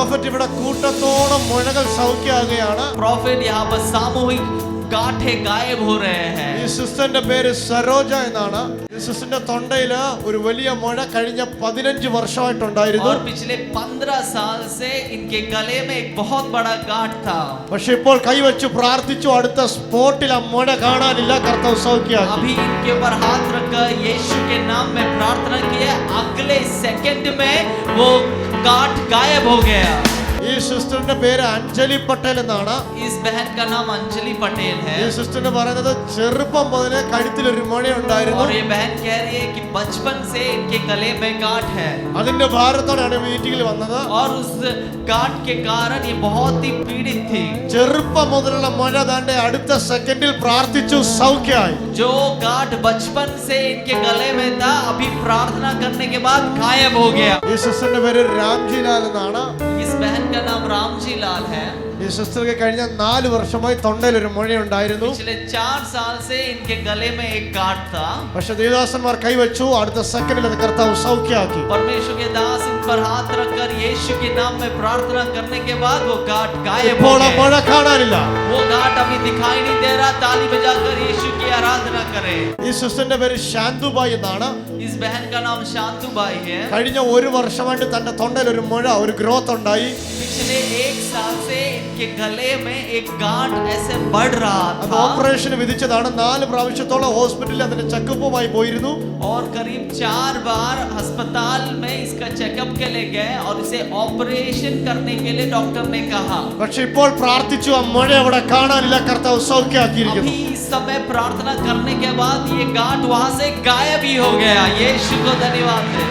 Prophet ഇവിടെ കൂട്ടത്തോളം മുഴകൾ സൗഖ്യമാകുകയാണ് profit यहाँ पर सामूहिक गांठे गायब हो रहे ഈ हैं സിസ്റ്ററിന്റെ പേര് സരോജ എന്നാണ് ഈ സിസ്റ്ററിന്റെ തൊണ്ടയില് ഒരു വലിയ മുഴ കഴിഞ്ഞ പതിനഞ്ച് വർഷമായിട്ടുണ്ടായിരുന്നു और पिछले पंद्रह साल से इनके गले में एक बहुत बड़ा गांठ था പക്ഷെ ഇപ്പോൾ കൈവച്ചു പ്രാർത്ഥിച്ചു അടുത്ത സ്പോട്ടിൽ ആ മുഴ കാണാനില്ല കർത്താവ് സൗഖ്യമാക്കി अभी इनके ऊपर हाथ रखकर यीशु के नाम में प्रार्थना किए अगले सेकंड में वो गांठ गायब हो गया। ഈ സിസ്റ്ററിന്റെ പേര് അഞ്ജലി പട്ടേൽ എന്നാണ് इस बहन का नाम अंजलि पटेल ഈ है സിസ്റ്ററിന് പറയുന്നത് ചെറുപ്പം മുതലേ കഴുത്തിൽ ഒരു മുഴയുണ്ടായിരുന്നു और ये बहन कह रही है कि बचपन से इनके गले में गांठ है അതിന്റെ ഭാരത്തോടെയാണ് മീറ്റിംഗിൽ വന്നത് और उस गांठ के कारण ये बहुत ही पीड़ित थी ചെറുപ്പം മുതലുള്ള മുഴ താണ്ടെ അടുത്ത സെക്കൻഡിൽ പ്രാർത്ഥിച്ചു സൗഖ്യമായി जो गांठ बचपन से इनके गले में था अभी प्रार्थना करने के बाद गायब हो गया ഈ സിസ്റ്ററിന്റെ പേര് രാംജി ലാൽ എന്നാണ് इस बहन का नाम रामजी लाल है ഈ സിസ്റ്റർക്ക് കഴിഞ്ഞ നാല് വർഷമായി തൊണ്ടയിൽ ഒരു മുഴയുണ്ടായിരുന്നു पिछले चार साल से इनके गले में एक गांठ था പക്ഷെ ദേവദാസന്മാർ കൈവച്ചു അടുത്ത സെക്കൻഡിൽ അത് കർത്താവ് സൗഖ്യമാക്കി परमेश्वर के दास इन पर हाथ रखकर यीशु के नाम में प्रार्थना करने के बाद वो गांठ गायब हो ഇപ്പോൾ ആ गए മുഴ കാണാനില്ല वो गांठ अभी दिखाई नहीं दे रहा ताली बजाकर यीशु की आराधना करें ഈ സിസ്റ്ററിന്റെ പേര് ശാന്തുബായി എന്നാണ് इस बहन का नाम शांतु बाई है കഴിഞ്ഞ ഒരു വർഷമായിട്ട് തന്റെ തൊണ്ടയിൽ ഒരു മുഴ ഒരു ഗ്രോത്ത് ഉണ്ടായി पिछले एक साल से इनके गले में एक गांठ ऐसे बढ़ रहा അത് था ഓപ്പറേഷന് വിധിച്ചതാണ് നാല് പ്രാവശ്യത്തോളം ഹോസ്പിറ്റലിൽ അതിന്റെ ചെക്കപ്പുമായി പോയിരുന്നു और करीब चार बार अस्पताल में इसका चेकअप के लिए गए और इसे ऑपरेशन करने के लिए डॉक्टर ने कहा പക്ഷെ ഇപ്പോൾ പ്രാർത്ഥിച്ചു ആ മുഴ അവിടെ കാണാനില്ല കർത്താവ് സൗഖ്യമാക്കിയിരിക്കുന്നു अभी इस समय प्रार्थना करने के बाद ये गांठ वहां से गायब ही हो गया యేసు గొదనివాతే